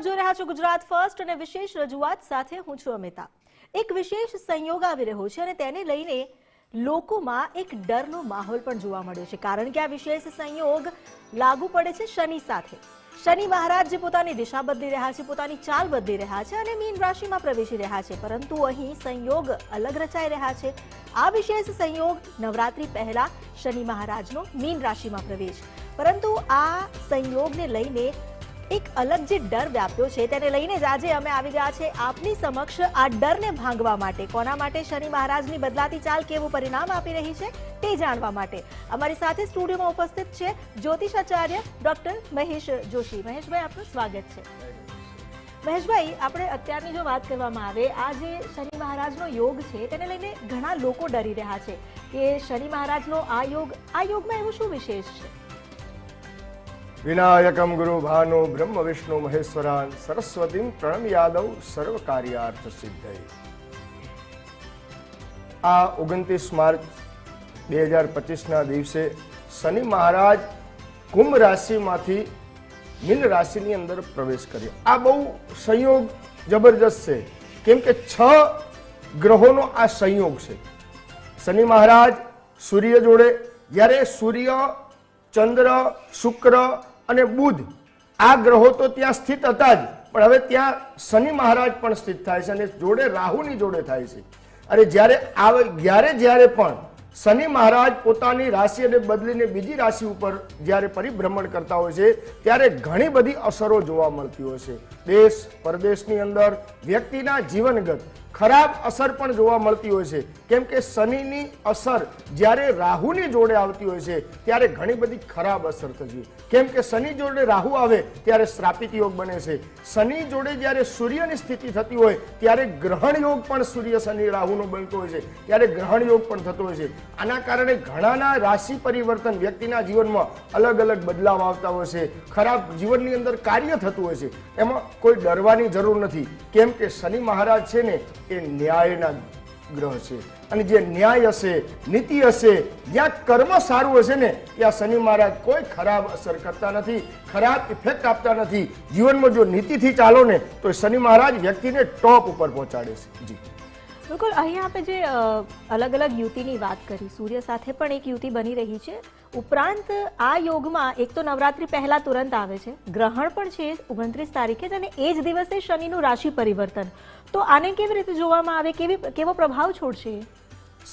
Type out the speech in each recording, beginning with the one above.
આપ જોઈ રહ્યા છો ગુજરાત ફર્સ્ટ અને વિશેષ રજૂઆત સાથે હું છું અમિતા. એક વિશેષ સંયોગ આવી રહ્યો છે અને તેને લઈને લોકોમાં એક ડરનો માહોલ પણ જોવા મળ્યો છે, કારણ કે આ વિશેષ સંયોગ લાગુ પડે છે શનિ સાથે. શનિ મહારાજ જે પોતાની દિશા બદલી રહ્યા છે, પોતાની ચાલ બદલી રહ્યા છે અને મીન રાશિમાં પ્રવેશી રહ્યા છે, પરંતુ અહીં સંયોગ અલગ રચાઈ રહ્યા છે. આ વિશેષ સંયોગ નવરાત્રી પહેલા શનિ મહારાજનો મીન રાશિમાં પ્રવેશ. પરંતુ આ સંયોગને લઈને એક અલગ જે ડર વ્યાપ્યો છે તેને લઈને જ આજે અમે આવી ગયા છે આપની સમક્ષ આ ડરને ભાંગવા માટે. કોના માટે શનિ મહારાજની બદલાતી ચાલ કેવું પરિણામ આપી રહી છે તે જાણવા માટે. અમારી સાથે સ્ટુડિયોમાં ઉપસ્થિત છે જ્યોતિષાચાર્ય ડોક્ટર મહેશ જોશી. મહેશભાઈ, આપનું સ્વાગત છે. મહેશભાઈ, આપણે અત્યારની જો વાત કરવામાં આવે, આ જે શનિ મહારાજનો યોગ છે તેને લઈને ઘણા લોકો ડરી રહ્યા છે કે શનિ મહારાજનો આ યોગ, આ યોગમાં એવું શું વિશેષ છે? વિનાયકમ ગુરુ ભાનુ બ્રહ્મ વિષ્ણુ મહેશ્વરાન સરસ્વતી પ્રણમ યાદવ સર્વ કાર્યાર્થ સિદ્ધ આ ઓગણત્રીસ માર્ચ બે હજાર પચીસના દિવસે શનિ મહારાજ કુંભ રાશિમાંથી મીન રાશિની અંદર પ્રવેશ કર્યો આ બહુ સંયોગ જબરજસ્ત છે કેમ કે છ ગ્રહોનો આ સંયોગ છે શનિ મહારાજ સૂર્ય જોડે જ્યારે સૂર્ય ચંદ્ર શુક્ર અને બુધ, આ ગ્રહો તો ત્યાં સ્થિત હતા જ, પણ હવે ત્યાં શનિ મહારાજ પણ સ્થિત થાય છે અને જોડે રાહુની જોડે થાય છે. અને જ્યારે આવે, જ્યારે જ્યારે પણ શનિ મહારાજ પોતાની રાશિ અને બદલીને બીજી રાશિ ઉપર જ્યારે પરિભ્રમણ કરતા હોય છે, ત્યારે ઘણી બધી અસરો જોવા મળતી હોય છે. દેશ, પરદેશની અંદર વ્યક્તિના જીવનગત ખરાબ અસર પણ જોવા મળતી હોય છે. કેમ કે શનિની અસર જ્યારે રાહુની જોડે આવતી હોય છે, ત્યારે ઘણી બધી ખરાબ અસર થતી કેમ કે શનિ જોડે રાહુ આવે, ત્યારે શ્રાપિત યોગ બને છે. શનિ જોડે જ્યારે સૂર્યની સ્થિતિ થતી હોય, ત્યારે ગ્રહણ યોગ પણ સૂર્ય, શનિ, રાહુનો બનતો હોય છે. ત્યારે ગ્રહણ યોગ પણ થતો હોય છે. આના કારણે ઘણાના રાશિ પરિવર્તન વ્યક્તિના જીવનમાં અલગ અલગ બદલાવ આવતા હોય છે. ખરાબ જીવનની અંદર કાર્ય થતું હોય છે. એમાં કોઈ ડરવાની જરૂર નથી. કેમ કે શનિ મહારાજ છે ને એ ન્યાયના ગ્રહ છે. અને જે ન્યાય હશે, નીતિ હશે, જ્યાં કર્મ સારું હશે ને, ત્યાં શનિ મહારાજ કોઈ ખરાબ અસર કરતા નથી, ખરાબ ઇફેક્ટ આપતા નથી. જીવનમાં જો નીતિથી ચાલો ને, તો શનિ મહારાજ વ્યક્તિને ટોપ ઉપર પહોંચાડે છે. જી. બિલકુલ, અહીંયા આપણે જે અલગ અલગ યુતિની વાત કરી, સૂર્ય સાથે પણ એક યુતિ બની રહી છે. ઉપરાંત આ યોગમાં એક તો નવરાત્રી પહેલાં તુરંત આવે છે, ગ્રહણ પણ છે ઓગણત્રીસ તારીખે જ અને એ જ દિવસે શનિનું રાશિ પરિવર્તન. તો આને કેવી રીતે જોવામાં આવે, કેવી, કેવો પ્રભાવ છોડશે?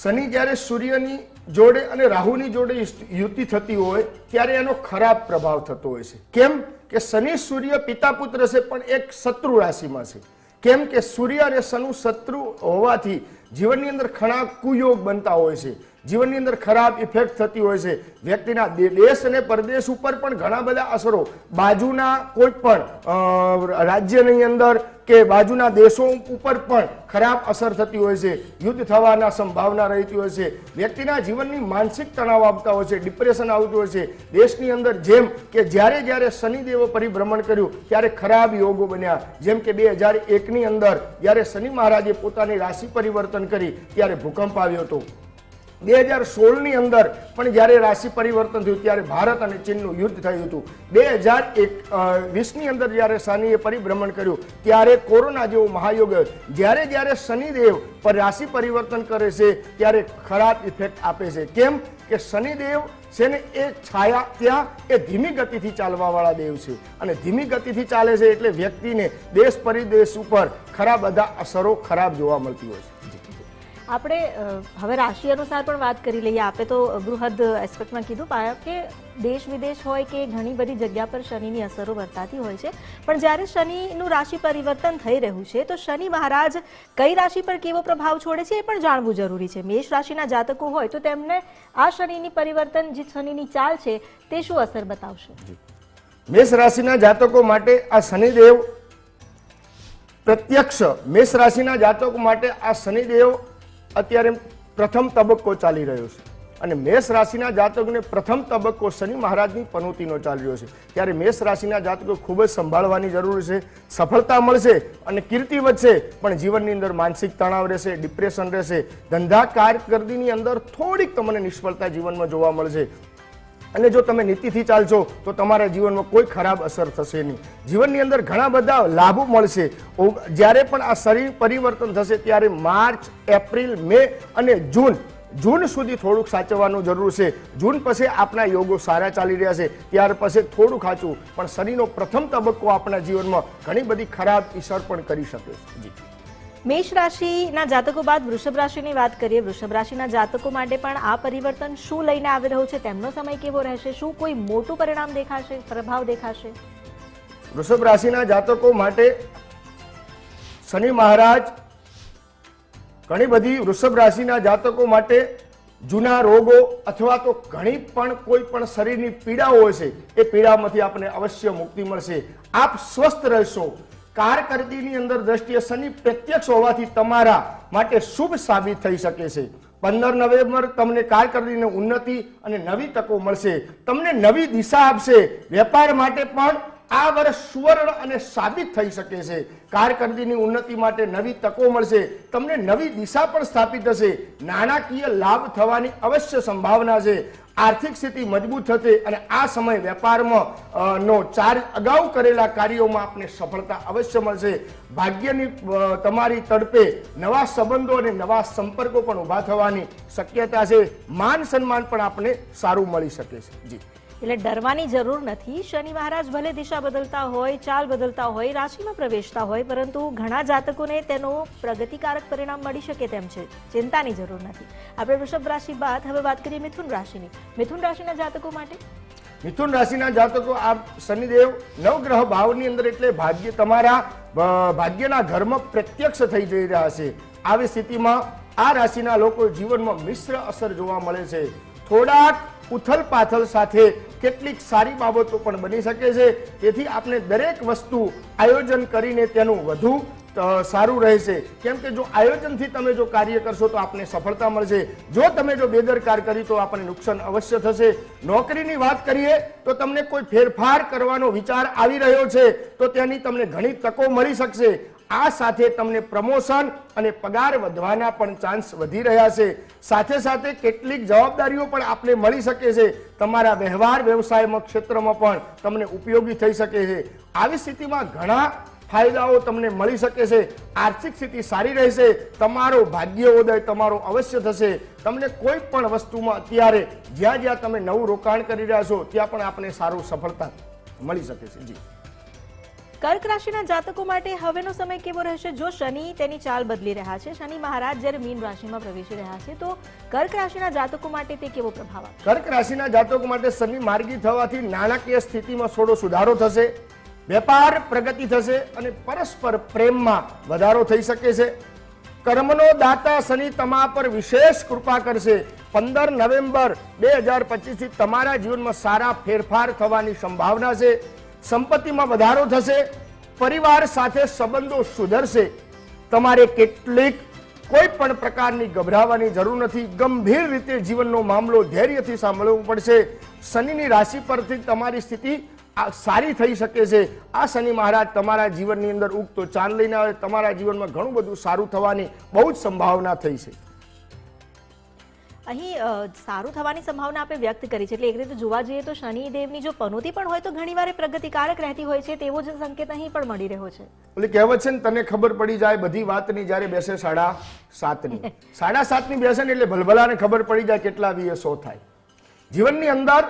શનિ જ્યારે સૂર્યની જોડે અને રાહુની જોડે યુતિ થતી હોય, ત્યારે એનો ખરાબ પ્રભાવ થતો હોય છે. કેમ? કે શનિ સૂર્ય પિતા પુત્ર છે, પણ એક શત્રુ રાશિમાં છે. કેમ કે સૂર્ય અને શનુ શત્રુ હોવાથી જીવનની અંદર ઘણા કુયોગ બનતા હોય છે. જીવનની અંદર ખરાબ ઇફેક્ટ થતી હોય છે. વ્યક્તિના દેશ અને પરદેશ ઉપર પણ ઘણા બધા અસરો. બાજુના કોઈ પણ રાજ્યની અંદર કે બાજુના દેશો ઉપર પણ ખરાબ અસર થતી હોય છે. યુદ્ધ થવાના સંભાવના રહેતી હોય છે. વ્યક્તિના જીવનની માનસિક તણાવ આવતા હોય છે. ડિપ્રેશન આવતું હોય છે. દેશની અંદર જેમ કે જ્યારે જ્યારે શનિદેવો પરિભ્રમણ કર્યું, ત્યારે ખરાબ યોગો બન્યા. જેમ કે બે હજાર એકની અંદર જ્યારે શનિ મહારાજે પોતાની રાશિ પરિવર્તન કરી ત્યારે ભૂકંપ આવ્યો હતો. બે હજાર સોળની અંદર પણ જ્યારે રાશિ પરિવર્તન થયું ત્યારે ભારત અને ચીનનું યુદ્ધ થયું હતું. બે હજાર એક વીસની અંદર જ્યારે શનિએ પરિભ્રમણ કર્યું ત્યારે કોરોના જેવો મહાયોગ જ્યારે જ્યારે શનિદેવ પર રાશિ પરિવર્તન કરે છે ત્યારે ખરાબ ઇફેક્ટ આપે છે. કેમ કે શનિદેવ છે ને એ છાયા ત્યાં એ ધીમી ગતિથી ચાલવા વાળા દેવ છે અને ધીમી ગતિથી ચાલે છે એટલે વ્યક્તિને દેશ પરિદેશ ઉપર ખરાબ બધા અસરો ખરાબ જોવા મળતી હોય છે. આપણે હવે રાશિ અનુસાર પણ વાત કરી લઈએ. આપણે તો બૃહદ એસ્પેક્ટમાં કીધું, પાયા કે દેશ વિદેશ હોય કે ઘણી બધી જગ્યા પર શનિની અસરો વર્તાતી હોય છે. પણ જ્યારે શનિનું રાશિ પરિવર્તન થઈ રહ્યું છે, તો શનિ મહારાજ કઈ રાશિ પર કેવો પ્રભાવ છોડે છે એ પણ જાણવું જરૂરી છે. મેષ રાશિના જાતકો હોય તો તેમને આ શનિની પરિવર્તન, જે શનિની ચાલ છે, તે શું અસર બતાવશે? મેષ રાશિના જાતકો માટે આ શનિદેવ પ્રત્યક્ષ. મેષ રાશિના જાતકો માટે આ શનિદેવ અત્યારે પ્રથમ તબક્કો ચાલી રહ્યો છે. અને મેષ રાશિના જાતકોને પ્રથમ તબક્કો શનિ મહારાજની પનોતીનો ચાલી રહ્યો છે. ત્યારે મેષ રાશિના જાતકો ખૂબ જ સંભાળવાની જરૂર છે. સફળતા મળશે અને કીર્તિ વધશે, પણ જીવનની અંદર માનસિક તણાવ રહેશે, ડિપ્રેશન રહેશે. ધંધા કારકિર્દીની અંદર થોડીક તમને નિષ્ફળતા જીવનમાં જોવા મળશે. અને જો તમે નીતિથી ચાલશો, તો તમારા જીવનમાં કોઈ ખરાબ અસર થશે નહીં. જીવનની અંદર ઘણા બધા લાભો મળશે. જ્યારે પણ આ શરીર પરિવર્તન થશે, ત્યારે માર્ચ, એપ્રિલ, મે અને જૂન જૂન સુધી થોડુંક સાચવવાનું જરૂર છે. જૂન પછી આપણા યોગો સારા ચાલી રહ્યા છે. ત્યાર પછી થોડું ખાચું પણ શરીરનો પ્રથમ તબક્કો આપણા જીવનમાં ઘણી બધી ખરાબ અસર પણ કરી શકે છે. જી. મેષ રાશિના જાતકો બાદ વૃષભ રાશિની વાત કરીએ, વૃષભ રાશિના જાતકો માટે પણ આ પરિવર્તન શું લઈને આવી રહ્યું છે, તેમનો સમય કેવો રહેશે, શું કોઈ મોટું પરિણામ દેખાશે, પ્રભાવ દેખાશે? વૃષભ રાશિના જાતકો માટે શનિ મહારાજ, ઘણી બધી વૃષભ રાશિના જાતકો માટે જૂના રોગો અથવા તો ઘણી પણ કોઈ પણ શરીરની પીડાઓ હોય છે, એ પીડામાંથી આપણને અવશ્ય મુક્તિ મળશે. આપ સ્વસ્થ રહેશો. કારકર્દીની અંદર દ્રષ્ટિએ શનિ પ્રત્યક્ષ હોવાથી તમારા માટે શુભ સાબિત થઈ શકે છે. પંદર નવેમ્બર તમને કારકિર્દીને ઉન્નતિ અને નવી તકો મળશે. તમને નવી દિશા આપશે. વેપાર માટે પણ આ વર્ષ સુવર્ણ અને સાબિત થઈ શકે છે. કારકર્દીની ઉન્નતિ માટે નવી તકો મળશે. તમને નવી દિશા પણ સ્થાપિત થશે. નાણાકીય લાભ થવાની અવશ્ય સંભાવના છે. આર્થિક સ્થિતિ મજબૂત થશે અને આ સમય વેપારમાં નો ચાર્જ અગાઉ કરેલા કાર્યોમાં આપને સફળતા અવશ્ય મળશે. ભાગ્યની તમારી તડપે નવા સંબંધો અને નવા સંપર્કો પણ ઊભા થવાની શક્યતા છે. માન સન્માન પણ આપને સારું મળી શકે છે. જી. એટલે ડરવાની જરૂર નથી. શનિ મહારાજ ભલે દિશા બદલતા હોય, ચાલ બદલતા હોય, રાશિમાં પ્રવેશતા હોય, પરંતુ ઘણા જાતકોને તેનો પ્રગતિકારક પરિણામ મળી શકે તેમ છે. ચિંતાની જરૂર નથી. આપણે વૃષભ રાશિ બાદ હવે વાત કરીએ મિથુન રાશિની. મિથુન રાશિના જાતકો માટે? મિથુન રાશિના જાતકો, આ શનિદેવ નવગ્રહ ભાવની અંદર એટલે ભાગ્ય તમારા ભાગ્યના ઘરમાં પ્રત્યક્ષ થઈ જઈ રહ્યા છે. આવી સ્થિતિમાં આ રાશિના લોકો જીવનમાં મિશ્ર અસર જોવા મળે છે. થોડાક ઉથલ પાથલ સાથે કેટલીક સારી બાબતો પણ બની શકે છે. તેથી આપણે દરેક વસ્તુ આયોજન કરીને તેનું વધુ સારું રહેશે. કેમ કે જો આયોજનથી તમે જો કાર્ય કરશો તો આપને સફળતા મળશે. જો તમે જો બેદરકાર કરી તો આપણને નુકસાન અવશ્ય થશે. નોકરીની વાત કરીએ તો તમને કોઈ ફેરફાર કરવાનો વિચાર આવી રહ્યો છે તો તેની તમને ઘણી તકો મળી શકશે. આ સાથે તમને પ્રમોશન અને પગાર વધવાના પણ ચાન્સ વધી રહ્યા છે. સાથે સાથે કેટલીક જવાબદારીઓ પણ આપને મળી શકે છે. તમારા વ્યવહાર વ્યવસાયમાં ક્ષેત્રમાં પણ તમને ઉપયોગી થઈ શકે છે. આવી સ્થિતિમાં ઘણા ફાયદાઓ તમને મળી શકે છે. આર્થિક સ્થિતિ સારી રહેશે. તમારો ભાગ્યોદય તમારો અવશ્ય થશે. તમને કોઈ પણ વસ્તુમાં અત્યારે જ્યાં જ્યાં તમે નવું રોકાણ કરી રહ્યા છો, ત્યાં પણ આપણે સારું સફળતા મળી શકે છે. જી. કર્ક રાશિના જાતકો માટે હવેનો સમય કેવો રહેશે? જો શનિ તેની ચાલ બદલી રહ્યા છે, શનિ મહારાજ જ્યારે મીન રાશિમાં પ્રવેશી રહ્યા છે, તો કર્ક રાશિના જાતકો માટે તે કેવો પ્રભાવ કર્ક રાશિના જાતકો માટે શનિ માર્ગી થવાથી નાણાકીય સ્થિતિમાં થોડો સુધારો થશે, વેપાર પ્રગતિ થશે અને પરસ્પર પ્રેમમાં વધારો થઈ શકે છે. કર્મનો દાતા શનિ તમા પર વિશેષ કૃપા કરશે. પંદર નવેમ્બર બે હજાર પચીસથી તમારા જીવનમાં સારા ફેરફાર થવાની સંભાવના છે. સંપત્તિમાં વધારો થશે, પરિવાર સાથે સંબંધો સુધરશે. તમારે કેટલીક કોઈ પણ પ્રકારની ગભરાવાની જરૂર નથી. ગંભીર રીતે જીવનનો મામલો ધૈર્યથી સાંભળવું પડશે. શનિની રાશિ પરથી તમારી સ્થિતિ સારી થઈ શકે છે. આ શનિ મહારાજ તમારા જીવનની અંદર ઉગતો ચાંદ લઈને આવે. તમારા જીવનમાં ઘણું બધું સારું થવાની બહુ જ સંભાવના થઈ છે. અહીં સારું થવાની સંભાવના આપણે વ્યક્ત કરી છે. એટલે એક રીતે જોવા જઈએ તો શનિદેવની જો પનોતી પણ હોય તો ઘણીવાર પ્રગતિકારક રહેતી હોય છે તેવો જ સંકેત અહીં પણ મળી રહ્યો છે. એટલે કહેવત છે ને તને ખબર પડી જાય બધી વાતની જ્યારે બેસે સાડા સાતની. સાડા સાતની બેસે ને એટલે ભલભલાને ખબર પડી જાય કેટલા વીએ સો થાય. જીવનની અંદર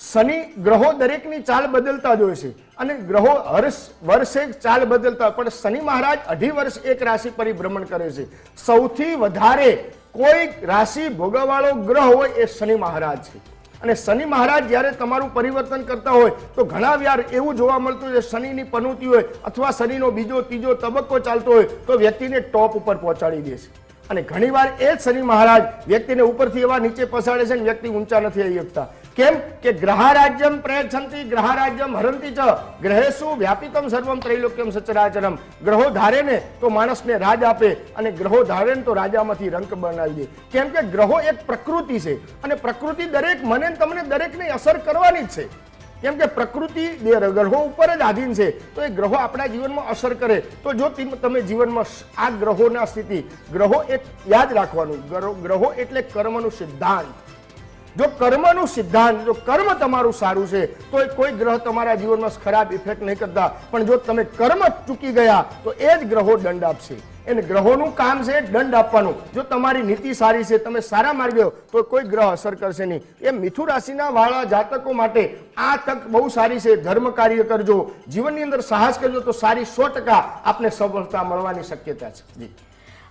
શનિ ગ્રહો દરેકની ચાલ બદલતા જ હોય છે. અને ગ્રહો હર વર્ષે ચાલ બદલતા પણ શનિ મહારાજ અઢી વર્ષ એક રાશિ પરિભ્રમણ કરે છે. સૌથી વધારે કોઈ રાશિ ભોગવવાળો ગ્રહ હોય એ શનિ મહારાજ છે. અને શનિ મહારાજ જ્યારે તમારું પરિવર્તન કરતા હોય, તો ઘણા વ્યાર એવું જોવા મળતું છે, શનિની પનોતી હોય અથવા શનિનો બીજો ત્રીજો તબક્કો ચાલતો હોય, તો વ્યક્તિને ટોપ ઉપર પહોંચાડી દે છે. અને ઘણીવાર એ જ શનિ મહારાજ વ્યક્તિને ઉપરથી એવા નીચે પસાડે છે અને વ્યક્તિ ઊંચા નથી આવી શકતા. કેમ કે ગ્રહારાજ્યમ પ્રયચ્છંતિ, ગ્રહારાજ્યમ હરંતિ ચ. ગ્રહેશુ વ્યાપિતમ સર્વમ ત્રૈલોક્યમ સચરાચરમ. ગ્રહો ધારે ને તો માણસને રાજ આપે અને ગ્રહો ધારે ને તો રાજામાંથી રંક બનાવી દે. કેમ કે ગ્રહો એક પ્રકૃતિ છે અને પ્રકૃતિ દરેક મને તમને દરેકને અસર કરવાની જ છે. કેમ કે પ્રકૃતિ ગ્રહો ઉપર જ આધીન છે. તો એ ગ્રહો આપણા જીવનમાં અસર કરે. તો જો તીમ- જીવનમાં આ ગ્રહોના સ્થિતિ, ગ્રહો એક યાદ રાખવાનું. ગ્રહો એટલે કર્મનું સિદ્ધાંત. જો કર્મનું સિદ્ધાંત, જો કર્મ તમારું સારું છે, તો કોઈ ગ્રહ તમારા જીવનમાં ખરાબ ઇફેક્ટ નહીં કરતા. પણ જો તમે કર્મ ચૂકી ગયા, તો એ જ ગ્રહો દંડ આપશે. એને ગ્રહોનું કામ છે દંડ આપવાનું. જો તમારી નીતિ સારી છે, તમે સારા માર્ગે તો કોઈ ગ્રહ અસર કરશે નહીં. એ મિથુન રાશિના વાળા જાતકો માટે આ તક બહુ સારી છે. ધર્મ કાર્ય કરજો. જીવનની અંદર સાહસ કરજો, તો સારી સો ટકા આપને સફળતા મળવાની શક્યતા છે. જી.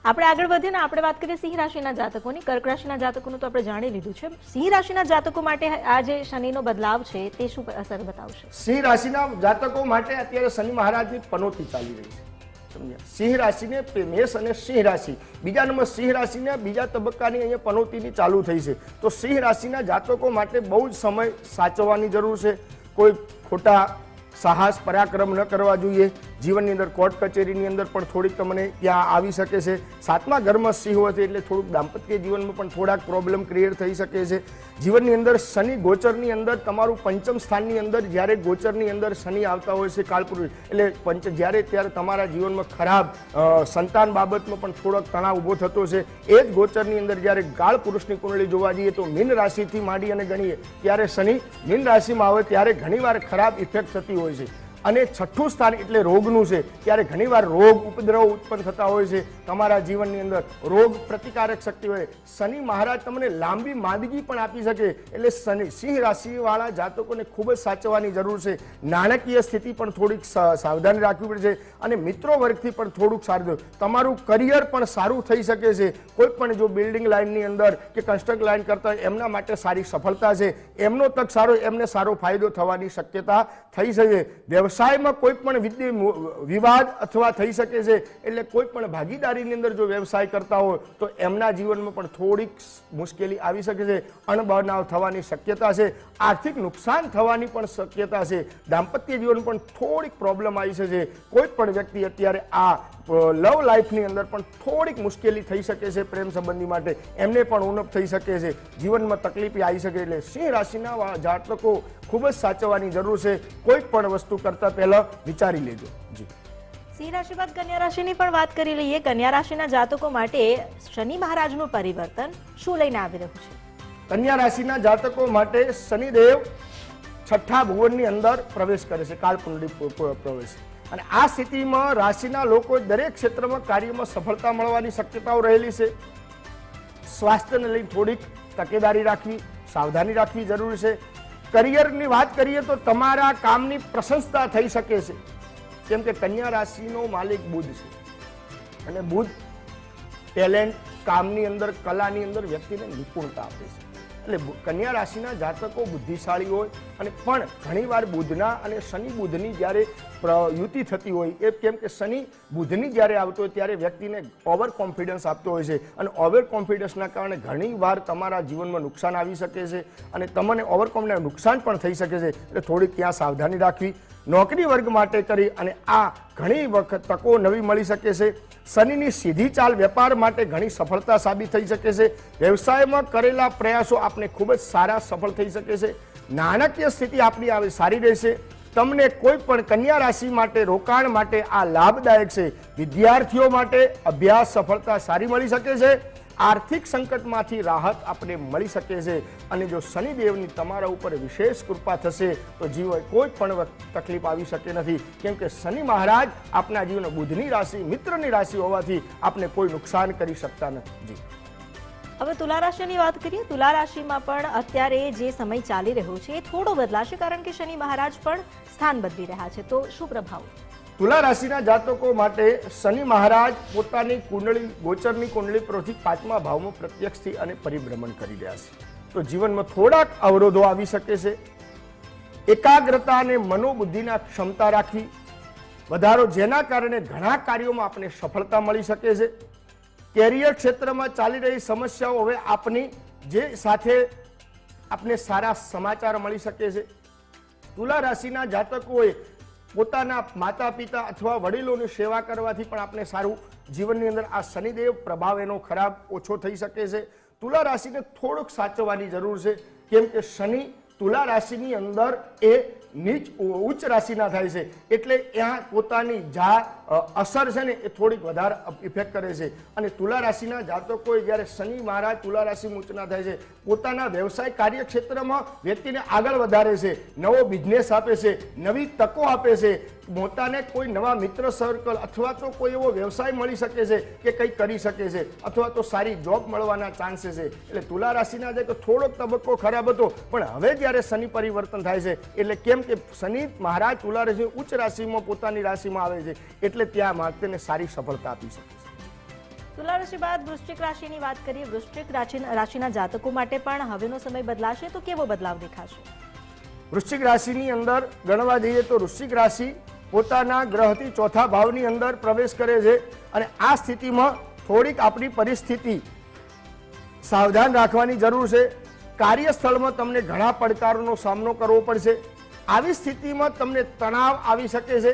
આપણે આગળ વધીએ આપણે વાત કરીએ સિંહ રાશિના જાતકોની. કર્ક રાશિના જાતકોનું તો આપણે જાણી લીધું છે. સિંહ રાશિના જાતકો માટે આ જે શનિનો બદલાવ છે, તે શું અસર બતાવશે? સિંહ રાશિના જાતકો માટે અત્યારે શનિ મહારાજની પનોતી ચાલી રહી છે. સમજ્યા? સિંહ રાશિને મેષ અને સિંહ રાશિ. બીજા નંબર, સિંહ રાશિને બીજા તબક્કાની અહીંયા પનોતીની ચાલુ થઈ છે. તો સિંહ રાશિના જાતકો માટે બહુ જ સમય સાચવવાની જરૂર છે. કોઈ ખોટા સાહસ, પરાક્રમ ન કરવા જોઈએ. જીવનની અંદર કોર્ટ કચેરીની અંદર પણ થોડીક તમને ત્યાં આવી શકે છે. સાતમા ઘરમાં સિંહ હોય છે એટલે થોડુંક દાંપત્ય જીવનમાં પણ થોડાક પ્રોબ્લેમ ક્રિએટ થઈ શકે છે. જીવનની અંદર શનિ ગોચરની અંદર તમારું પંચમ સ્થાનની અંદર જ્યારે ગોચરની અંદર શનિ આવતા હોય છે કાળપુરુષ એટલે પંચ જ્યારે ત્યારે તમારા જીવનમાં ખરાબ સંતાન બાબતમાં પણ થોડોક તણાવ ઊભો થતો છે. એ જ ગોચરની અંદર જ્યારે ગાળ પુરુષની કુંડળી જોવા જઈએ તો મીન રાશિથી માંડી અને ગણીએ, ત્યારે શનિ મીન રાશિમાં આવે ત્યારે ઘણીવાર ખરાબ ઇફેક્ટ થતી હોય છે. અને છઠ્ઠું સ્થાન એટલે રોગનું છે. ત્યારે ઘણીવાર રોગ ઉપદ્રવ ઉત્પન્ન થતા હોય છે. તમારા જીવનની અંદર રોગ પ્રતિકારક શક્તિ હોય. શનિ મહારાજ તમને લાંબી માંદગી પણ આપી શકે. એટલે શનિ, સિંહ રાશિવાળા જાતકોને ખૂબ જ સાચવવાની જરૂર છે. નાણાકીય સ્થિતિ પણ થોડીક સાવધાની રાખવી પડશે અને મિત્રો વર્ગથી પણ થોડુંક સારું તમારું કરિયર પણ સારું થઈ શકે છે. કોઈ પણ જો બિલ્ડિંગ લાઇનની અંદર કે કન્સ્ટ્રક્ટ લાઇન કરતા એમના માટે સારી સફળતા છે. એમનો તક સારો, એમને સારો ફાયદો થવાની શક્યતા થઈ શકે. વ્યવસાયમાં કોઈ પણ વિવાદ અથવા થઈ શકે છે, એટલે કોઈ પણ ભાગીદારીની અંદર જો વ્યવસાય કરતા હોય, તો એમના જીવનમાં પણ થોડીક મુશ્કેલી આવી શકે છે, અણબનાવ થવાની શક્યતા છે. આર્થિક નુકસાન થવાની પણ શક્યતા છે. દાંપત્ય જીવન પણ થોડીક પ્રોબ્લેમ આવી શકે છે. કોઈ પણ વ્યક્તિ અત્યારે આ લવ લાઈફની અંદર પણ થોડીક મુશ્કેલી થઈ શકે છે પ્રેમ સંબંધી માટે. એમને પણ ઉણપ થઈ શકે છે. જીવનમાં તકલીફ આવી શકે એટલે સિંહ રાશિના જાતકો ખૂબ જ સાચવવાની જરૂર છે. કોઈ પણ વસ્તુ કરતાં પહેલાં વિચારી લેજો. જી. સિંહ રાશિ બાદ કન્યા રાશિની પણ વાત કરી લઈએ. કન્યા રાશિના જાતકો માટે શનિ મહારાજનું પરિવર્તન શું લઈને આવી રહ્યું છે? કન્યા રાશિના જાતકો માટે શનિદેવ છઠ્ઠા ભુવનની અંદર પ્રવેશ કરે છે કાલકુંડલી પ્રવેશ. અને આ સ્થિતિમાં રાશિના લોકો દરેક ક્ષેત્રમાં કાર્યમાં સફળતા મળવાની શક્યતાઓ રહેલી છે. સ્વાસ્થ્યને લઈને થોડીક તકેદારી રાખવી, સાવધાની રાખવી જરૂરી છે. કરિયરની વાત કરીએ તો તમારા કામની પ્રશંસા થઈ શકે છે. કેમ કે કન્યા રાશિનો માલિક બુધ છે. અને બુધ ટેલેન્ટ કામની અંદર, કલાની અંદર વ્યક્તિને નિપુણતા આપે છે. એટલે કન્યા રાશિના જાતકો બુદ્ધિશાળી હોય અને પણ ઘણીવાર બુધના અને શનિ બુધની જ્યારે પ્રયુતિ થતી હોય, એ કેમ કે શનિ બુધની જ્યારે આવતો હોય ત્યારે વ્યક્તિને ઓવર કોન્ફિડન્સ આપતો હોય છે અને ઓવર કોન્ફિડન્સના કારણે ઘણીવાર તમારા જીવનમાં નુકસાન આવી શકે છે અને તમને ઓવર કોન્ફિડન્સ નુકસાન પણ થઈ શકે છે. એટલે થોડીક ત્યાં સાવધાની રાખવી, નોકરી વર્ગ માટે કરી અને આ ઘણી વખત તકો નવી મળી શકે છે. શનિની સીધી ચાલ વેપાર માટે ઘણી સફળતા સાબિત થઈ શકે છે. વ્યવસાયમાં કરેલા પ્રયાસો આપને ખૂબ જ સારા સફળ થઈ શકે છે. નાણાકીય સ્થિતિ આપણી આવે સારી રહેશે. તમને કોઈ પણ કન્યા રાશિ માટે રોકાણ માટે આ લાભદાયક છે. વિદ્યાર્થીઓ માટે અભ્યાસ સફળતા સારી મળી શકે છે. આર્થિક સંકટમાંથી રાહત આપણે મળી શકે છે. અને જો શનિદેવની તમારા ઉપર વિશેષ કૃપા થશે, તો જીવન કોઈ પણ તકલીફ આવી શકે નથી. કેમ કે શનિ મહારાજ આપના જીવન બુધની રાશિ, મિત્રની રાશિ હોવાથી આપને કોઈ નુકસાન કરી શકતા નથી. હવે તુલા રાશિની વાત કરીએ, તુલા રાશિમાં પણ અત્યારે જે સમય ચાલી રહ્યો છે એ થોડો બદલાશે, કારણ કે શનિ મહારાજ પણ સ્થાન બદલી રહ્યા છે. તો શું પ્રભાવ? તુલા રાશિના જાતકો માટે શનિ મહારાજ પોતાની કુંડળી, ગોચરની કુંડળી પરથી પાંચમા ભાવમાં પ્રત્યક્ષથી અને પરિભ્રમણ કરી રહ્યા છે. તો જીવનમાં થોડાક અવરોધો આવી શકે છે. એકાગ્રતા અને મનોબુદ્ધિના ક્ષમતા રાખવી વધારો જેના કારણે ઘણા કાર્યોમાં આપણે સફળતા મળી શકે છે. કેરિયર ક્ષેત્રમાં ચાલી રહી સમસ્યાઓ હવે આપની જે સાથે આપને સારા સમાચાર મળી શકે છે. તુલા રાશિના જાતકોએ પોતાના માતા પિતા અથવા વડીલોની સેવા કરવાથી પણ આપણે સારું જીવનની અંદર આ શનિદેવ પ્રભાવ એનો ખરાબ ઓછો થઈ શકે છે. તુલા રાશિને થોડુંક સાચવવાની જરૂર છે, કેમ કે શનિ તુલા રાશિની અંદર એ નીચ ઉચ્ચ રાશિના થાય છે. એટલે ત્યાં પોતાની જા અસર છે ને એ થોડીક વધારે ઇફેક્ટ કરે છે. અને તુલા રાશિના જાતકોએ જ્યારે શનિ, મહારાજ, તુલા રાશિ ઊંચના થાય છે, પોતાના વ્યવસાય કાર્યક્ષેત્રમાં વ્યક્તિને આગળ વધારે છે, નવો બિઝનેસ આપે છે, નવી તકો આપે છે પોતાને કોઈ નવા મિત્ર સર્કલ અથવા તો કોઈ એવો વ્યવસાય મળી શકે છે કે કંઈક કરી શકે છે અથવા તો સારી જોબ મળવાના ચાન્સીસ છે. એટલે તુલા રાશિના જે થોડોક તબક્કો ખરાબ હતો પણ હવે જ્યારે શનિ પરિવર્તન થાય છે એટલે કેમ કે શનિ મહારાજ તુલા રાશિ ઉચ્ચ રાશિમાં પોતાની રાશિમાં આવે છે એટલે ત્યાં માર્ગને સારી સફળતા આપી શકે છે. તુલા રાશિ બાદ વૃશ્ચિક રાશિની વાત કરીએ વૃશ્ચિક રાશિ રાશિના જાતકો માટે પણ હવેનો સમય બદલાશે તો કેવો બદલાવ દેખાશે? વૃશ્ચિક રાશિની અંદર ગણવા જઈએ તો વૃશ્ચિક રાશિ પોતાના ગ્રહથી ચોથા ભાવની અંદર પ્રવેશ કરે છે અને આ સ્થિતિમાં થોડીક આપણી પરિસ્થિતિ સાવધાન રાખવાની જરૂર છે. કાર્યસ્થળમાં તમને ઘણા પડકારોનો સામનો કરવો પડશે. આવી સ્થિતિમાં તમને તણાવ આવી શકે છે.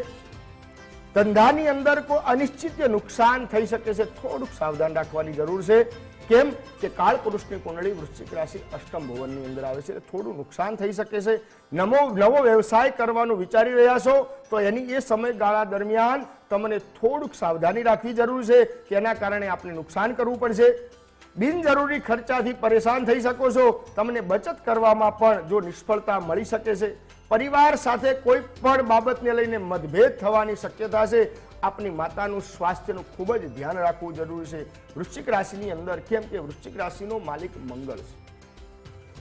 ધંધાની અંદર કોઈ અનિશ્ચિત નુકસાન થઈ શકે છે. થોડુંક સાવધાન રાખવાની જરૂર છે. કેમ કે કાળ પુરુષની કુંડળી વૃશ્ચિક રાશિ અષ્ટમ ભુવનની અંદર આવે છે થોડું નુકસાન થઈ શકે છે. નવો નવો વ્યવસાય કરવાનું વિચારી રહ્યા છો, તો એની એ સમયગાળા દરમિયાન તમને થોડુંક સાવધાની રાખવી જરૂર છે કે એના કારણે આપણે નુકસાન કરવું પડશે. બિનજરૂરી ખર્ચાથી પરેશાન થઈ શકો છો. તમને બચત કરવામાં પણ જો નિષ્ફળતા મળી શકે છે. પરિવાર સાથે કોઈ પણ બાબતને લઈને મતભેદ થવાની શક્યતા છે. આપની માતાનું સ્વાસ્થ્યનું ખૂબ જ ધ્યાન રાખવું જરૂરી છે. વૃશ્ચિક રાશિની અંદર કેમ કે વૃશ્ચિક રાશિનો માલિક મંગળ છે.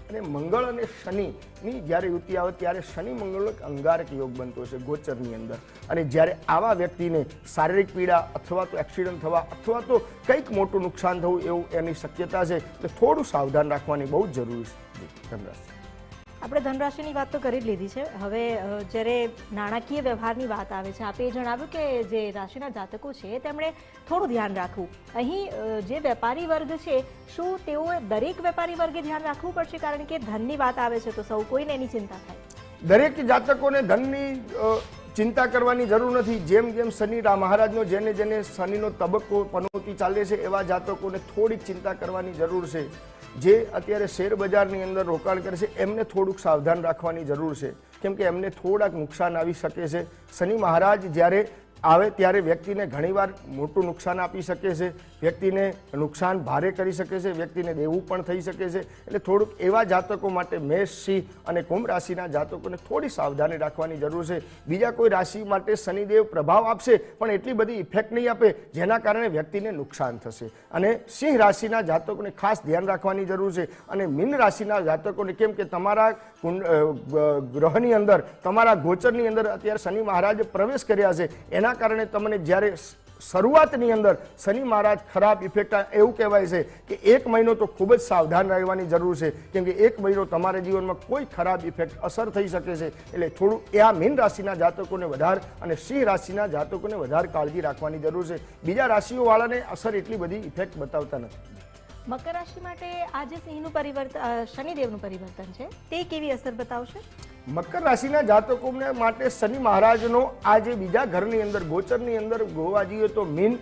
અને મંગળ અને શનિની જ્યારે યુતિ આવે ત્યારે શનિ મંગળનો એક અંગારક યોગ બનતો છે ગોચરની અંદર. અને જ્યારે આવા વ્યક્તિને શારીરિક પીડા અથવા તો એક્સિડન્ટ થવા અથવા તો કંઈક મોટું નુકસાન થવું એવું એની શક્યતા છે એટલે થોડું સાવધાન રાખવાની બહુ જ જરૂરી છે. ધનરાશિ આપણે ધનરાશિની વાત તો કરી જ લીધી છે. હવે જ્યારે નાણાકીય વ્યવહારની વાત આવે છે, આપે જણાવ્યું કે જે રાશિના જાતકો છે, તેમણે થોડું ધ્યાન રાખવું. અહીં જે વેપારી વર્ગ છે, શું તેઓએ દરેક વેપારી વર્ગે ધ્યાન રાખવું પડશે? કારણ કે ધનની વાત આવે છે, તો સૌ કોઈને એની ચિંતા થાય. દરેક જાતકોને ધનની ચિંતા કરવાની જરૂર નથી. જેમ જેમ શનિ મહારાજનો જેને જેને શનિનો તબક્કો, પનોતી ચાલે છે, એવા જાતકોને થોડીક ચિંતા કરવાની જરૂર છે. જે અત્યારે શેર બજારની અંદર રોકાણ કરે છે, એમને થોડુંક સાવધાન રાખવાની જરૂર છે. કેમ કે એમને થોડાક નુકસાન આવી શકે છે. શનિ મહારાજ જ્યારે આવે ત્યારે વ્યક્તિને ઘણીવાર મોટું નુકસાન આપી શકે છે. વ્યક્તિને નુકસાન ભારે કરી શકે છે. વ્યક્તિને દેવું પણ થઈ શકે છે. એટલે થોડુંક એવા જાતકો માટે મેષ, સિંહ અને કુંભ રાશિના જાતકોને થોડી સાવધાની રાખવાની જરૂર છે. બીજા કોઈ રાશિ માટે શનિદેવ પ્રભાવ આપશે, પણ એટલી બધી ઇફેક્ટ નહીં આપે, જેના કારણે વ્યક્તિને નુકસાન થશે. અને સિંહ રાશિના જાતકોને ખાસ ધ્યાન રાખવાની જરૂર છે. અને મીન રાશિના જાતકોને, કેમ કે તમારા ગ્રહની અંદર, તમારા ગોચરની અંદર અત્યારે શનિ મહારાજે પ્રવેશ કર્યા છે. એના કારણે તમને જ્યારે શરૂઆતની અંદર શનિ મહારાજ ખરાબ ઇફેક્ટ એવું કહેવાય છે કે એક મહિનો તો ખૂબ જ સાવધાન રહેવાની જરૂર છે. કેમ કે એક મહિનો તમારા જીવનમાં કોઈ ખરાબ ઇફેક્ટ અસર થઈ શકે છે. એટલે થોડું એ આ મીન રાશિના જાતકોને વધારે અને સિંહ રાશિના જાતકોને વધારે કાળજી રાખવાની જરૂર છે. બીજા રાશિઓવાળાને અસર એટલી બધી ઇફેક્ટ બતાવતા નથી. મકર રાશિ માટે આજે સિંહનું પરિવર્તન શનિદેવનું પરિવર્તન છે. તે કેવી અસર બતાવશે? મકર રાશિના જાતકોને માટે શનિ મહારાજનો આજે બીજા ઘરની અંદર, ગોચરની અંદર ગોવા જઈએ તો મીન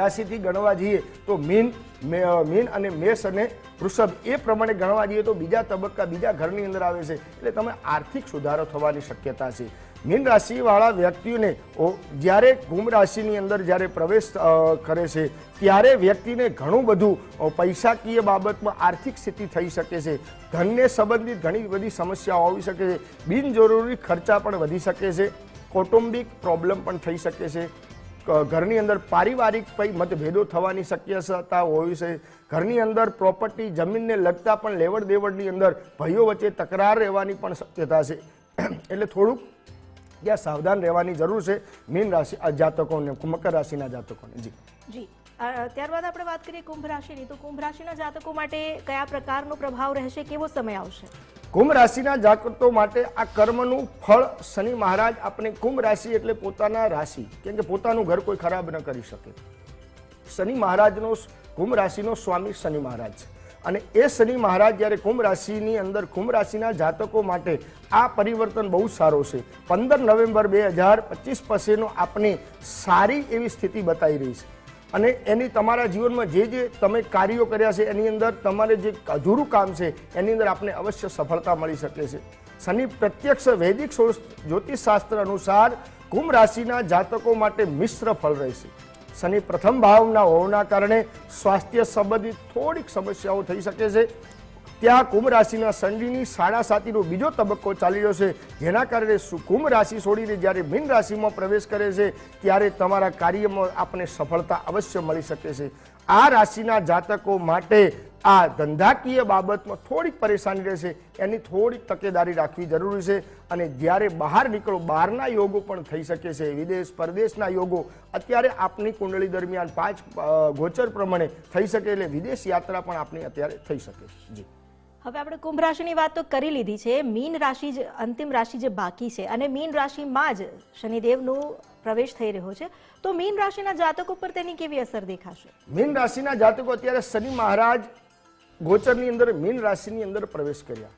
રાશિથી ગણવા જઈએ તો મીન મીન અને મેષ અને વૃષભ એ પ્રમાણે ગણવા જઈએ તો બીજા તબક્કા બીજા ઘરની અંદર આવે છે. એટલે તમે આર્થિક સુધારો થવાની શક્યતા છે. મીન રાશિવાળા વ્યક્તિઓને જ્યારે કુંભ રાશિની અંદર જ્યારે પ્રવેશ કરે છે, ત્યારે વ્યક્તિને ઘણું બધું પૈસાકીય બાબતમાં આર્થિક સ્થિતિ થઈ શકે છે, ધનને સંબંધિત ઘણી બધી સમસ્યાઓ આવી શકે છે, બિનજરૂરી ખર્ચા પણ વધી શકે છે, કૌટુંબિક પ્રોબ્લેમ પણ થઈ શકે છે ઘરની અંદર પારિવારિક મતભેદો થવાની શક્યતા હોય છે, ઘરની અંદર પ્રોપર્ટી જમીનને લગતા પણ લેવડ દેવડની અંદર ભાઈઓ વચ્ચે તકરાર રહેવાની પણ શક્યતા છે. એટલે થોડુંક ત્યાં સાવધાન રહેવાની જરૂર છે. મીન રાશિ જાતકોને મકર રાશિના જાતકોને. જી. જી. ત્યારબાદ આપણે વાત કરીએ કુંભ રાશિની. તો કુંભ રાશિના જાતકો માટે કયા પ્રકારનો પ્રભાવ રહેશે? કેવો સમય આવશે? કુંભ રાશિના જાતકો માટે આ કર્મનું ફળ શનિ મહારાજ આપણે કુંભ રાશિ એટલે પોતાના રાશિ કેમ કે પોતાનું ઘર કોઈ ખરાબ ન કરી શકે. શનિ મહારાજનો કુંભ રાશિનો સ્વામી શનિ મહારાજ છે. અને એ શનિ મહારાજ જ્યારે કુંભ રાશિની અંદર કુંભ રાશિના જાતકો માટે આ પરિવર્તન બહુ સારો છે. પંદર નવેમ્બર બે હજાર પચીસ પછીનો આપની સારી એવી સ્થિતિ બતાવી રહી છે. અને એની તમારા જીવનમાં જે જે તમે કાર્યો કર્યા છે એની અંદર તમારે જે અધૂરું કામ છે એની અંદર આપને અવશ્ય સફળતા મળી શકે છે. શનિ પ્રત્યક્ષ વૈદિક જ્યોતિષશાસ્ત્ર અનુસાર કુંભ રાશિના જાતકો માટે મિશ્ર ફળ રહેશે. શનિ પ્રથમ ભાવના હોવાના કારણે સ્વાસ્થ્ય સંબંધિત થોડીક સમસ્યાઓ થઈ શકે છે. ત્યાં કુંભ રાશિના શનિની સાડા સાતીનો બીજો તબક્કો ચાલી રહ્યો છે. જેના કારણે કુંભ રાશિ છોડીને જ્યારે મીન રાશિમાં પ્રવેશ કરે છે, ત્યારે તમારા કાર્યમાં આપણને સફળતા અવશ્ય મળી શકે છે. આ રાશિના જાતકો માટે આ ધંધાકીય બાબતમાં થોડીક પરેશાની રહેશે. એની થોડીક તકેદારી રાખવી જરૂરી છે. અને જ્યારે બહાર નીકળો બહારના યોગો પણ થઈ શકે છે. વિદેશ પરદેશના યોગો અત્યારે આપની કુંડળી દરમિયાન પાંચ ગોચર પ્રમાણે થઈ શકે એટલે વિદેશ યાત્રા પણ આપની અત્યારે થઈ શકે છે. જી. હવે આપણે કુંભ રાશિની વાત તો કરી લીધી છે. મીન રાશિ જ અંતિમ રાશિ જે બાકી છે અને મીન રાશિમાં જ શનિદેવનો પ્રવેશ થઈ રહ્યો છે. તો મીન રાશિના જાતકો પર તેની કેવી અસર દેખાશે? મીન રાશિના જાતકો અત્યારે શનિ મહારાજ ગોચરની અંદર મીન રાશિની અંદર પ્રવેશ કર્યા.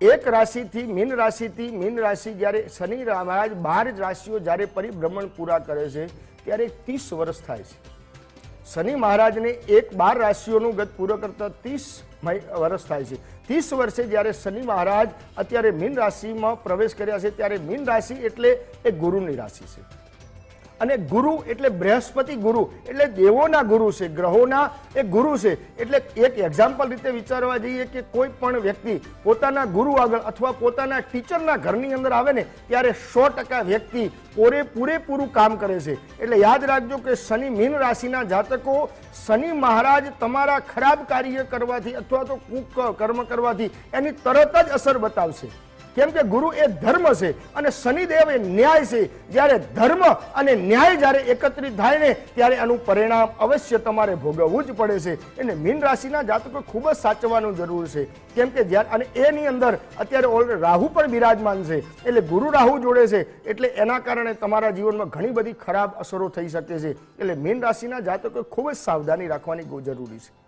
એક રાશિથી મીન રાશિથી મીન રાશિ જ્યારે શનિ મહારાજ બાર જ રાશિઓ જ્યારે પરિભ્રમણ પૂરા કરે છે, ત્યારે ત્રીસ વર્ષ થાય છે. શનિ મહારાજને એક બાર રાશિઓનું ગત પૂરો કરતા ત્રીસ વર્ષ થાય છે. ત્રીસ વર્ષે જ્યારે શનિ મહારાજ અત્યારે મીન રાશિમાં પ્રવેશ કર્યા છે, ત્યારે મીન રાશિ એટલે એ ગુરુની રાશિ છે. અને ગુરુ એટલે બૃહસ્પતિ ગુરુ, એટલે દેવોના ગુરુ છે, ગ્રહોના એ ગુરુ છે. એટલે એક એક્ઝામ્પલ રીતે વિચારવા જઈએ કે કોઈ પણ વ્યક્તિ પોતાના ગુરુ આગળ અથવા પોતાના ટીચરના ઘરની અંદર આવે ને, ત્યારે સો ટકા વ્યક્તિ પૂરે પૂરેપૂરું કામ કરે છે. એટલે યાદ રાખજો કે શનિ મીન રાશિના જાતકો, શનિ મહારાજ તમારા ખરાબ કાર્ય કરવાથી અથવા તો કુક, કર્મ કરવાથી એની તરત જ અસર બતાવશે. કેમ કે ગુરુ એ ધર્મ છે અને શનિદેવ એ ન્યાય છે. જ્યારે ધર્મ અને ન્યાય જ્યારે એકત્રિત થાય ને ત્યારે આનું પરિણામ અવશ્ય તમારે ભોગવવું જ પડે છે. એટલે મીન રાશિના જાતકો ખૂબ જ સાચવવાનું જરૂર છે. કેમ કે જ્યારે અને એની અંદર અત્યારે ઓલરેડી રાહુ પણ બિરાજમાન છે. એટલે ગુરુ રાહુ જોડે છે. એટલે એના કારણે તમારા જીવનમાં ઘણી બધી ખરાબ અસરો થઈ શકે છે. એટલે મીન રાશિના જાતકો ખૂબ જ સાવધાની રાખવાની જરૂરી છે.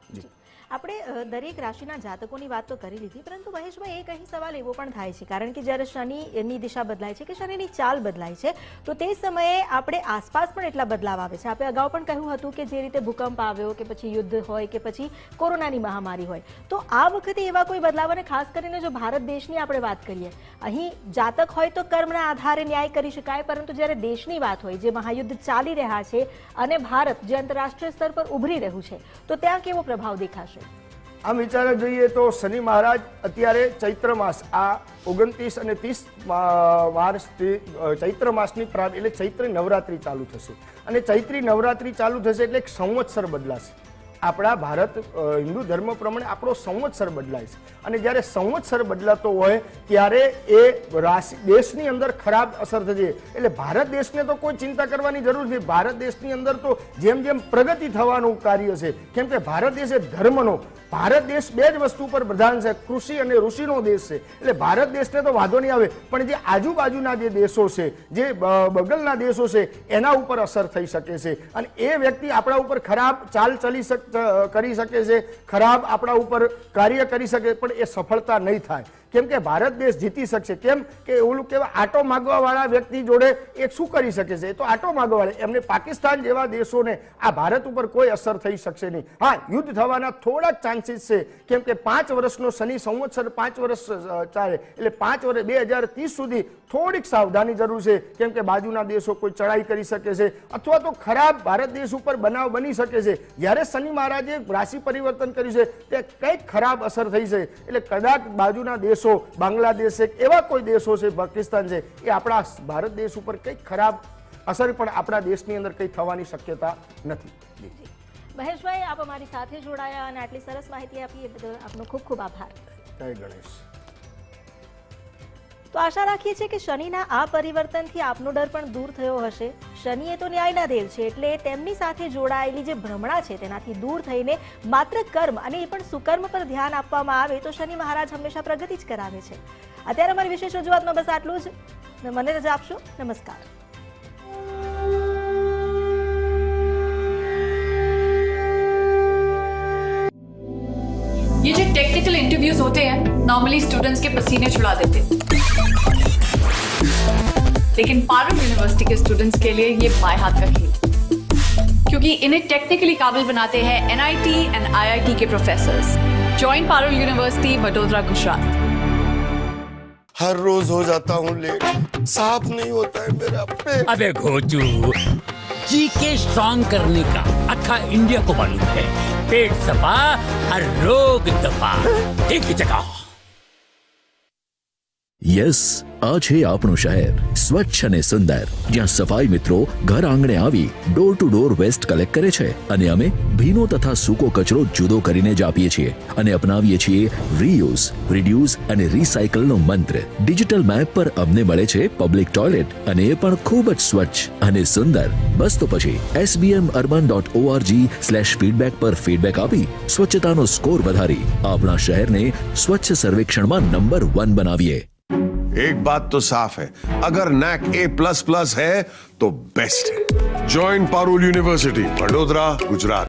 આપણે દરેક રાશિના જાતકોની વાત તો કરી લીધી, પરંતુ મહેશભાઈ એક અહીં સવાલ એવો પણ થાય છે. કારણ કે જ્યારે શનિ એની દિશા બદલાય છે કે શનિની ચાલ બદલાય છે, તો તે સમયે આપણે આસપાસ પણ એટલા બદલાવ આવે છે. આપણે અગાઉ પણ કહ્યું હતું કે જે રીતે ભૂકંપ આવ્યો, કે પછી યુદ્ધ હોય, કે પછી કોરોનાની મહામારી હોય. તો આ વખતે એવા કોઈ બદલાવ અને ખાસ કરીને જો ભારત દેશની આપણે વાત કરીએ, અહીં જાતક હોય તો કર્મના આધારે ન્યાય કરી શકાય, પરંતુ જ્યારે દેશની વાત હોય, જે મહાયુદ્ધ ચાલી રહ્યા છે અને ભારત જે આંતરરાષ્ટ્રીય સ્તર પર ઉભરી રહ્યું છે, તો ત્યાં કેવો પ્રભાવ દેખાશે? આમ વિચારે જોઈએ તો શનિ મહારાજ અત્યારે ચૈત્ર માસ, આ ઓગણત્રીસ અને ત્રીસ માર્ચથી ચૈત્ર માસની પ્રારંભ એટલે ચૈત્રી નવરાત્રિ ચાલુ થશે. અને ચૈત્રી નવરાત્રિ ચાલુ થશે એટલે એક સંવત્સર બદલાશે. આપણા ભારત હિન્દુ ધર્મ પ્રમાણે આપણો સંવત્સર બદલાય છે. અને જ્યારે સંવત્સર બદલાતો હોય, ત્યારે એ રાશિ, દેશની અંદર ખરાબ અસર થશે એટલે ભારત દેશને તો કોઈ ચિંતા કરવાની જરૂર નથી. ભારત દેશની અંદર તો જેમ જેમ પ્રગતિ થવાનું કાર્ય છે, કેમ કે ભારત દેશ એ ધર્મનો ભારત દેશ બે જ વસ્તુ પર પ્રધાન છે, કૃષિ અને ઋષિનો દેશ છે. એટલે ભારત દેશને તો વાંધો નહીં આવે, પણ જે આજુબાજુના જે દેશો છે, જે બગલના દેશો છે, એના ઉપર અસર થઈ શકે છે. અને એ વ્યક્તિ આપણા ઉપર ખરાબ ચાલ ચલી કરી શકે છે, ખરાબ આપણા ઉપર કાર્ય કરી શકે, પણ એ સફળતા નહીં થાય. કેમ કે ભારત દેશ જીતી શકશે? કેમ કે ઓલું કહેવાય આટો માગવા વાળા વ્યક્તિ જોડે એ શું કરી શકે છે? એ તો આટો માગવા વાળા એમને પાકિસ્તાન જેવા દેશોને આ ભારત ઉપર કોઈ અસર થઈ શકશે નહીં. હા, યુદ્ધ થવાના થોડા જ ચાન્સીસ છે. કેમ કે પાંચ વર્ષનો શનિ સંવત્સર, પાંચ વર્ષ ચાલે. એટલે પાંચ વર્ષ બે હજાર ત્રીસ સુધી થોડીક સાવધાની જરૂર છે. કેમ કે બાજુના દેશો કોઈ ચડાઈ કરી શકે છે અથવા તો ખરાબ ભારત દેશ ઉપર બનાવ બની શકે છે. જ્યારે શનિ મહારાજે રાશિ પરિવર્તન કર્યું છે, તે કંઈક ખરાબ અસર થઈ છે. એટલે કદાચ બાજુના દેશો બાંગ્લાદેશ છે એવા કોઈ દેશો છે પાકિસ્તાન છે એ આપણા ભારત દેશ ઉપર કંઈક ખરાબ અસર પણ આપણા દેશની અંદર કંઈ થવાની શક્યતા નથી. મહેશભાઈ આપ અમારી સાથે જોડાયા અને આટલી સરસ માહિતી આપી એ બદલ આપનો ખૂબ ખૂબ આભાર. જય ગણેશ. તો આશા રાખીએ છીએ કે શનિના આ પરિવર્તનથી આપનો ડર પણ દૂર થયો હશે શનિ એ તો ન્યાયના દેવ છે એટલે તેમની સાથે જોડાયેલી જે ભ્રમણા છે તેનાથી દૂર થઈને માત્ર કર્મ અને એ પણ સુકર્મ પર ધ્યાન આપવામાં આવે તો શનિ મહારાજ હંમેશા પ્રગતિ જ કરાવે છે અત્યારે અમારી વિશેષ રજૂઆતમાં બસ આટલું જ મને રજા આપશો નમસ્કાર ये जो टेक्निकल इंटरव्यूज होते हैं नॉर्मली स्टूडेंट्स के पसीने छुड़ा देते लेकिन पारुल यूनिवर्सिटी के स्टूडेंट्स के लिए ये बाएँ हाथ का खेल। क्योंकि इन्हें टेक्निकली काबिल बनाते हैं एनआईटी एंड आईआईटी के professors join Parul university Vadodara Gujarat. हर रोज हो जाता हूँ लेट। साफ़ नहीं होता है मेरा पेट। अबे घोचू जीके स्ट्रॉन्ग करने का अक्खा इंडिया को मालूम है। पेट सफ़ा हर रोग दफ़ा। एक ही जगह। યસ, આ છે આપણું શહેર. સ્વચ્છ અને સુંદર. જ્યાં સફાઈ મિત્રો ઘર આંગણે આવી door to door waste collect કરે છે અને અમે ભીનો તથા સૂકો કચરો જુદો કરીને જ આપીએ છીએ અને અપનાવીએ છીએ રીયુઝ રિડ્યુસ અને રિસાયકલનો મંત્ર. ડિજિટલ મેપ પર અમને મળે છે પબ્લિક ટોયલેટ અને એ પણ ખૂબ જ સ્વચ્છ અને સુંદર. બસ તો પછી SBM urban dot ORG slash feedback પર ફીડબેક આપી સ્વચ્છતાનો સ્કોર વધારી. આપણા શહેરને સ્વચ્છ સર્વેક્ષણમાં નંબર વન બનાવીએ. एक बात तो साफ है अगर नैक ए प्लस प्लस है तो बेस्ट है ज्वाइन पारुल यूनिवर्सिटी वडोदरा गुजरात